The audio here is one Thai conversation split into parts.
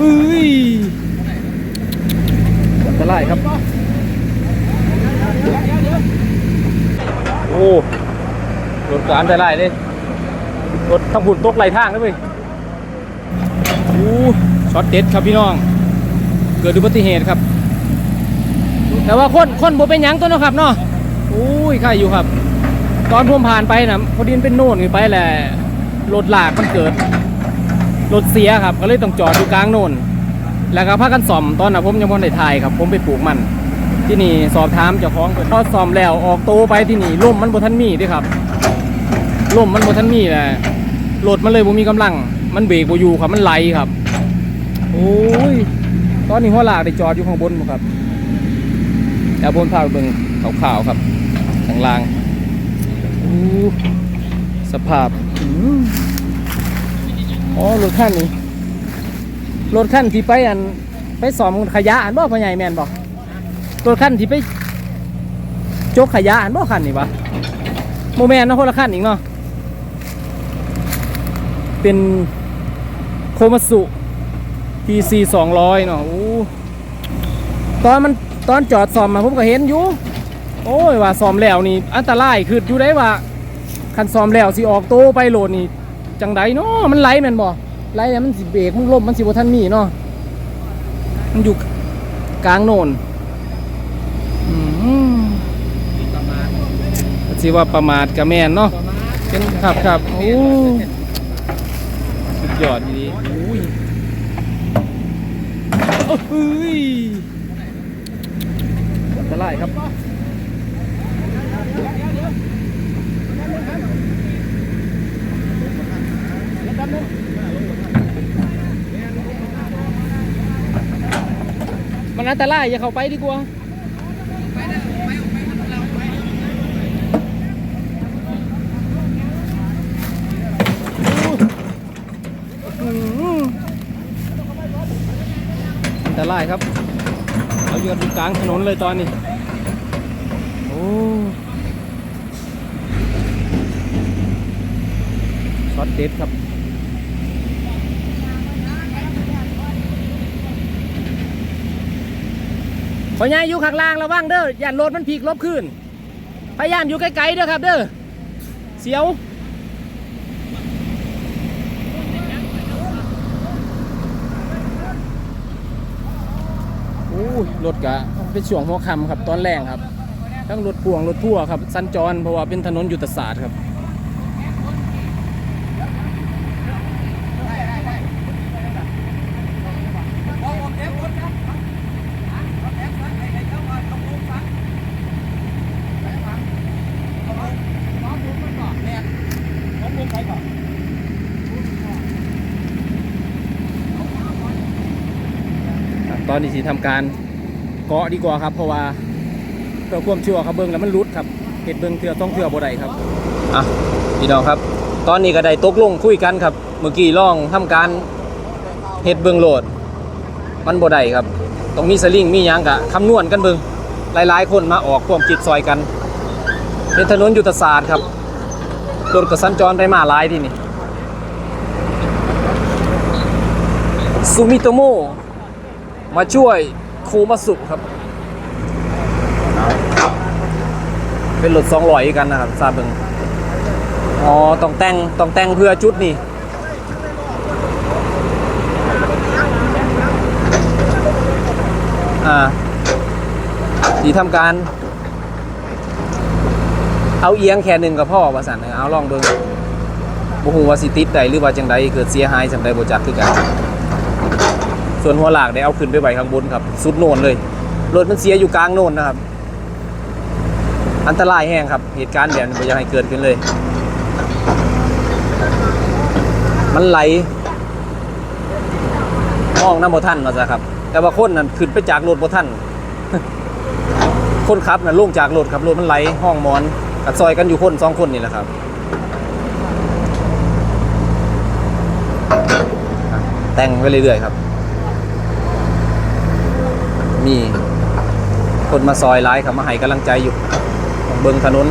ฮ้ยอันตรายครับ โอ้รถก็อันตรายเลยรถทั้งหุ่นตกไหลทางเลยเว้ยโอ้ช็อตเด็ดครับพี่น้อง เกิดอุบัติเหตุครับ แต่ว่าคนคนบ่เป็นหยังตัวเนาะครับเนาะโอ้ยใครอยู่ครับ ตอนผมผ่านไปนะพอดีมันเป็นโน่นไปแหละรถหลากมันเกิด รถเสียครับ ก็เลยต้องจอดอยู่กลางโน่น แล้วก็พากันซ่อมตอนน่ะผมยังบ่ได้ถ่ายครับ ผมไปปลูกมัน ที่นี่สอบถามเจ้าของเพิ่นพอซ่อมแล้วออกโตไปที่นี่ล่มมันบ่ทันมีเด้ครับล่มมันบ่ทันมีแหละรถมันเลยบ่มีกำลัง มันเบรกบ่อยู่ครับมันไหลครับ โอ้ยตอนนี้หัวลากได้จอดอยู่ข้างบนบ่ครับแล้วบนพาไปเบิ่งขาวๆครับข้างล่างสภาพ อ๋อรถคันนี้รถคันที่ไปอันไปสอมขยะอันบ่พ่อใหญ่แม่นบ่รถคันที่ไปโจกขยะอันบ่คันนี่วะโมแมนเนาะคนละคันอีกเนาะเป็นโคมาสุ TC 200 เนาะอู้ตอนมันตอนจอดซ่อมมาผมก็เห็นอยู่ โอ้ยว่าซ่อมแล้วนี่ อันตรายคืออยู่ได้ว่าคันซ่อมแล้วสิออกโตไปโหลดนี่ จังไดเนาะมันไหลแม่นบ่ไหลแล้วมันสิเบรกมันล่มมันสิบ่ทันมีเนาะมันอยู่กลางโน่นอืมสิว่าประมาทกับแม่นเนาะเป็นครับครับโอ้สุดยอดดีอุ้ยเอ้ยอันตรายครับ มันอันตรายอย่าเข้าไปดีกว่าอันตรายครับเราอยู่กันอยู่กลางถนนเลยตอนนี้ โอ้ช็อตเด็ดครับ พอยายอยู่ข้างล่างระวังเด้ออย่ารถมันพีกลบขึ้นพยายามอยู่ไกลๆเด้อครับเด้อเสียวโอ้ยรถกะเป็นช่วงหัวค่ำครับตอนแรงครับ ทั้งรถพ่วงรถทั่วครับ สัญจรเพราะว่าเป็นถนนยุทธศาสตร์ครับ นี้สิทำการเกาะดีกว่าครับ เพราะว่าเพื่อความชั่วครับเบิ้งแล้วมันรุดครับเห็ดเบิ้งเถื่อต้องเถื่อบ่ได้ครับอะพี่น้องครับ ตอนนี้ก็ได้ตกลงคุยกันครับ เมื่อกี้ลองทำการเห็ดเบิ้งโหลด มันบ่ได้ครับต้องมีสลิงมียังกะคำนวณกันเบิ้งหลายๆ คนมาออกความคิดซอยกันเป็นถนนยุทธศาสตร์ครับรถก็สัญจรไปมาหลายที่นี่ซูมิโตโม มาช่วยโคมาสุครับ เป็นรถสองร้อยกันนะครับทราบเบิ่งอ๋อต้องแต่งต้องแต่งเพื่อจุดนี้อ่าดีทำการ เอาเอียงแค่หนึ่งกับพ่อว่าสันนะเอาลองเบิ่งบ่ฮู้ว่าสิติดใดหรือว่าจังใดเกิดเสียหายจังใดบ่จักคือกัน ส่วนหัวหลากได้เอาขึ้นไปไว้ข้างบนครับ สุดโน่นเลย รถมันเสียอยู่กลางโน่นนะครับ อันตรายแห้งครับ เหตุการณ์แบบนี้ไม่อยากให้เกิดขึ้นเลย มันไหลมองน้ำบ่ท่านมาซะครับ แต่ว่าคนนั้นขึ้นไปจากรถบ่ท่าน คนขับน่ะลงจากรถครับรถมันไหลห้องมอนกัดซอยกันอยู่คนสองคนนี่แหละครับแต่งไปเรื่อยๆครับ มีคนมาซอยร้ายครับมาให้กำลังใจอยู่เบิงถนน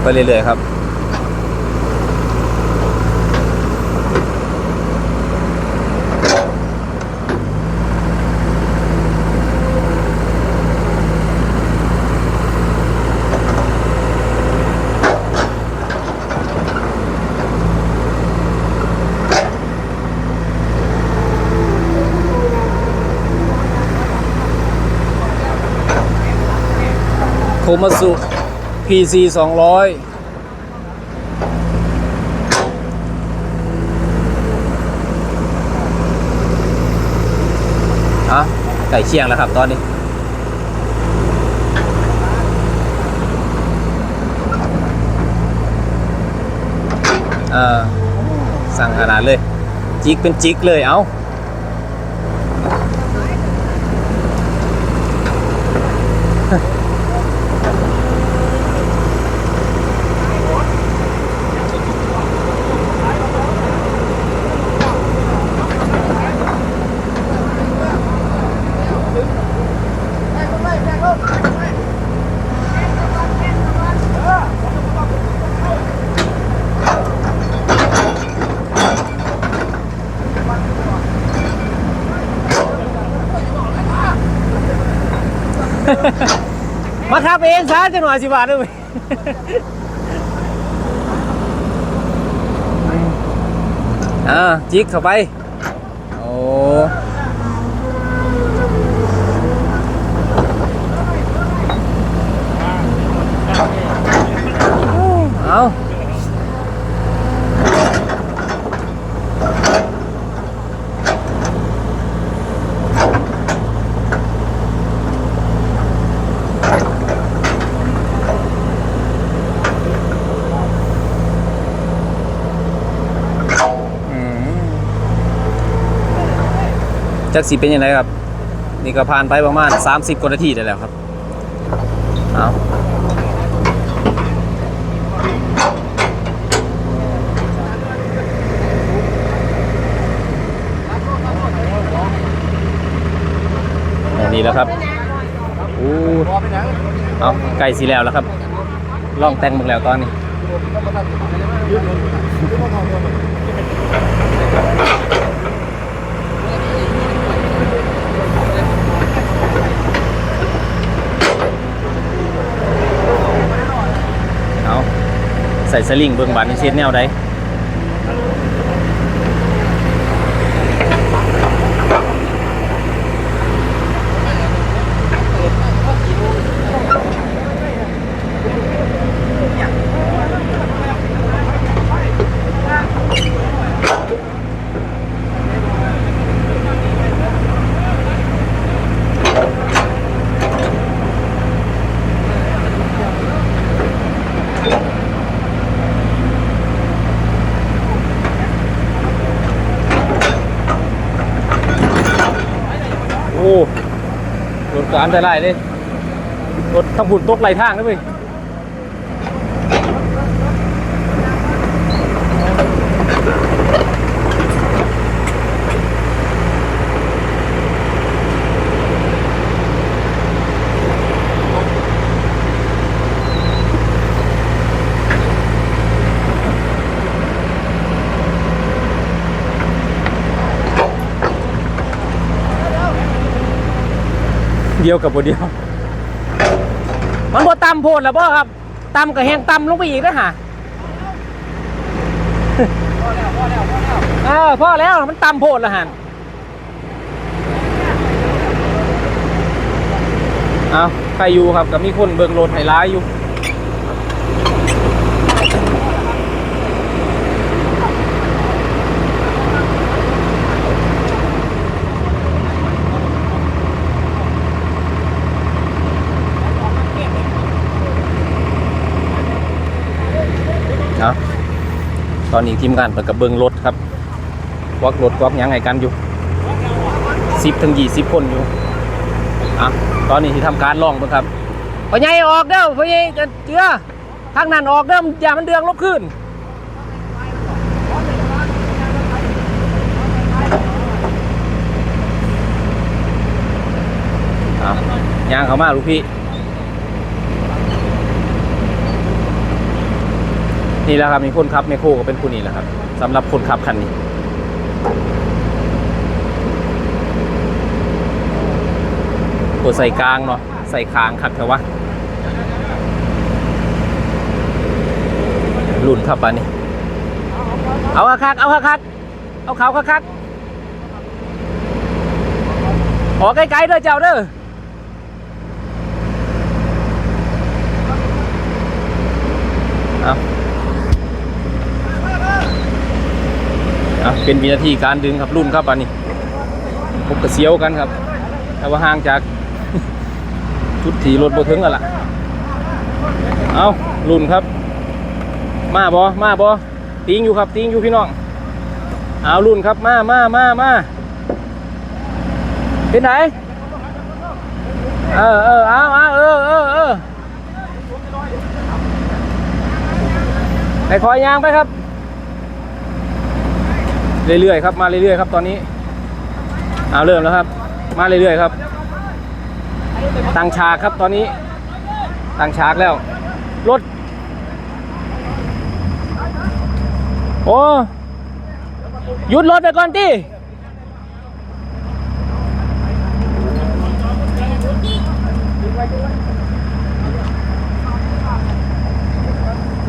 ไป เรื่อยๆครับโคมาสุ PC 200อะไก่เชียงแล้วครับตอนนี้ เออสั่งขนาดเลย จิกเป็นจิกเลย เอา มาทับเองซะจะหน่อยสิบาทด้วยอ่าจิกเข้าไป โอ้ จักสีเป็นยังไงครับ นี่ก็ผ่านไปประมาณ 30กว่านาทีได้แล้วครับเอาอันนี้แล้วครับอู้เอาไก่สีแล้วแล้วครับลองแต่งมึงแล้วตอนนี้ ใส่สลิงเบิ่งบานนี่เช็ดแนวใด อันตรายเลยรถทั้งหุ่นตกไหลทางเลยเว้ย เดียวกับบ่เดียว มันบ่ต่ำโพดแล้วบ่ครับต่ำกับแหงต่ำลงไปอีกนะฮะเออพอแล้วมันต่ำโพดแล้วหันเอาใครอยู่ครับก็มีคนเบิ่งโลดไฮไลท์อยู่ ตอนนี้ทีมงานเปิดกับเบิงรถครับวักรถวักหยังไงกันอยู่สิบถึงยี่สิบคนอยู่อะตอนนี้ที่ทำการล่องเบิ่งครับพ่อใหญ่ออกเด้อพ่อใหญ่จะเจือทางนั้นออกเด้ออย่ามันเดืองลบขึ้นอะย่างเข้ามาลูกพี่ นี่แหละครับมีคนขับไมโครก็เป็นผู้นี้แหละครับสำหรับคนขับคันนี้ตัวใส่กลางเนาะใส่คางขัดเถอะวะรุ่นครับอันนี้เอาคักเอาคักเอาเขาคักออกไกลๆเด้อเจ้าเด้อเอา อาเป็นวินาทีการดึงครับรุ่นครับอันนี้พบกระเซียวกันครับแต่ว่าห่างจากชุดถีรถบ่ถึงกันล่ะเอารุ่นครับ มาบอมาบอติงอยู่ครับติงอยู่พี่น้องเอารุ่นครับมามามามาเป็นไหนเออเออเอาเอาเออเออเออไปคอยยางไปครับ เรื่อยๆครับมาเรื่อยๆครับตอนนี้เอาเริ่มแล้วครับ มาเรื่อยๆครับตั้งฉากครับตอนนี้ตั้งฉากแล้วรถโอ้หยุดรถไปก่อนที่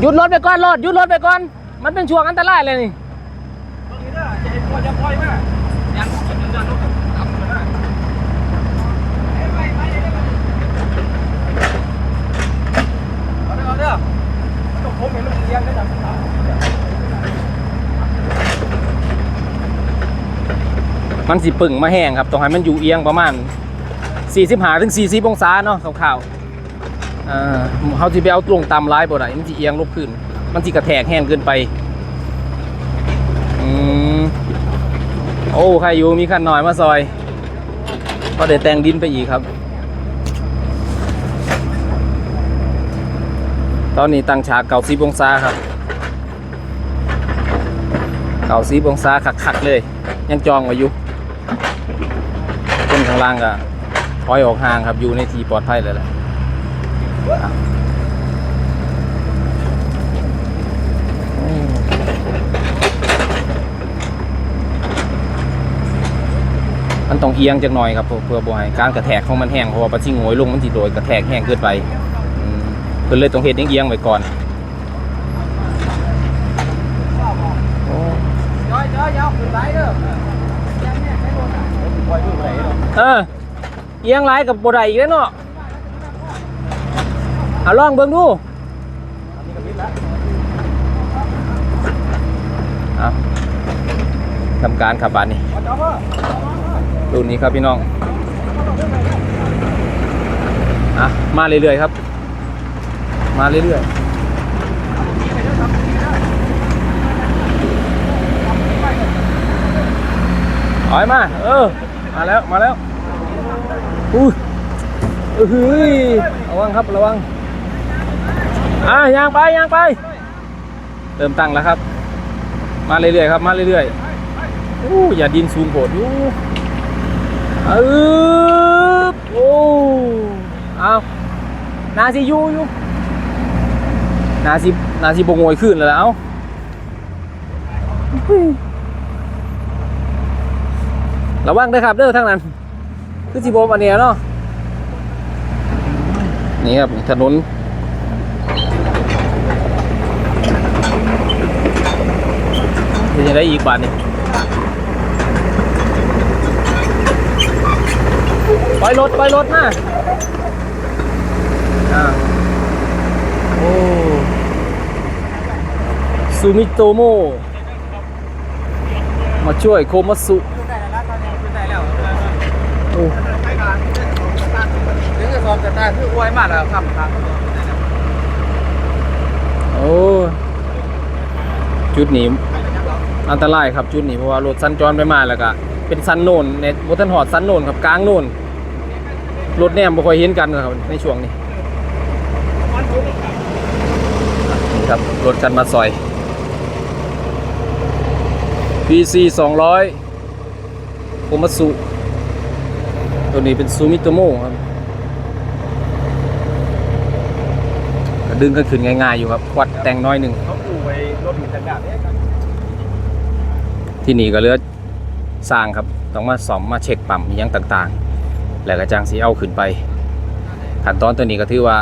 หยุดรถไปก่อนรถหยุดรถไปก่อน มันเป็นช่วงอันตรายเลยนี่ มันสิปึ่งมาแห้งครับตรงให้มันอยู่เอียงประมาณ 45ถึง40องศาเนาะคร่าวๆอ่าเขาสิไปเอาตรงตามร้ายบ่ได้มันสิเอียงลบขึ้น มันสิกระแทกแห้งเกินไป อืม โอ้ใครอยู่มีขั้นหน่อยมาซอยก็เดี๋ยวแต่งดินไปอีกครับ ตอนนี้ตั้งฉากเก่าสิบงศาครับ เก่าสิบงศาขักๆเลย ยังจองไว้อยู่คนข้างล่างก็ถอยออกห่างครับอยู่ในที่ปลอดภัยเลยแหละอะอืม มันต้องเอียงจักหน่อยครับเพื่อบ่อบ่ให้การกระแทกของมันแห้งเพราะว่าปลาชิงโหยลงมันสิโดยกระแทกแห้งเกินไปอืมเพิ่นเลยต้องเฮ็ดเอียงๆไว้ก่อนเออเอียงไรกับโบไดอีกแล้วเนาะเอาลองเบิ่งดูทำการขับบานนี่ รุ่นนี้ครับพี่น้องอะมาเรื่อยๆครับ มาเรื่อยๆถอยมา เออ มาแล้ว มาแล้ว อุ้ยเอ้ย ระวังครับ ระวัง อะยางไปยางไป เติมตังค์แล้วครับ มาเรื่อยๆครับ มาเรื่อยๆอู้อย่าดินสูงโผดอู้ เออโอ้เอานาสิอยูอยู่นาสินาสิบงวยขึ้นแล้วเอาอุ้ยระวังเด้ครับเด้อทางนั้น คือสิบอันเนี้ยเนาะนี่ครับถนนเป็นยังไงอีกบาทนี่ ปล่อยรถปล่อยรถมาโอ้ซูมิโตโม มาช่วยโคมัสุโอ้ถึงจะสอบจะได้คืออวยมากแล้วครับครับโอ้จุดนี้อันตรายครับจุดนี้เพราะว่ารถสัญจรไปมาแล้วก็เป็นสันโนนในบทันหอดสันโนนครับกลางโนน รถแนมบ่ค่อยเห็นกันนะครับในช่วงนี้นี่ครับรถกันมาซอย PC 200โคมัตสุตัวนี้เป็นซูมิโตโมครับก็ดึงกันขึ้นง่ายๆอยู่ครับควัดแต่งน้อยหนึ่งเขาอูอู่ไว้รถถึงสัญญาณเนี่ยครับที่นี่ก็เหลือสร้างครับ ต้องมาซ่อมมาเช็คปั๊มอิหยังต่างๆ แล้วก็จ้างสีเอาขึ้นไปขั้นตอนตัวนี้ก็ถือว่า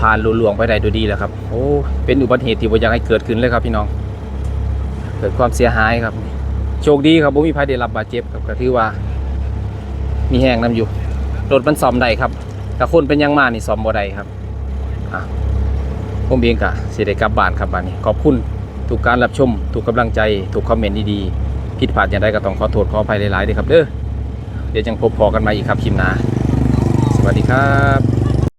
ผ่านลุลวงไปได้ด้วยดีแล้วครับ โอ้เป็นอุบัติเหตุที่บ่อยากให้เกิดขึ้นเลยครับพี่น้อง เกิดความเสียหายครับ โชคดีครับบ่มีใครได้รับบาดเจ็บครับก็ถือว่า มีแห้งน้ำอยู่รถมันซ่อมได้ครับแต่คนเป็นยังมานี่ซ่อมบ่ได้ครับอะผมเองก็สิได้กลับบ้านครับบ้านนี้ ขอบคุณทุกการรับชมทุกกำลังใจทุกคอมเมนต์ดีๆผิดพลาดอย่างไรก็ต้องขอโทษขออภัยหลายๆด้วยครับเด้อ ดี๋ยวจังพบพอกันใหมาอีกครับคลิปหน้าสวัสดีครับ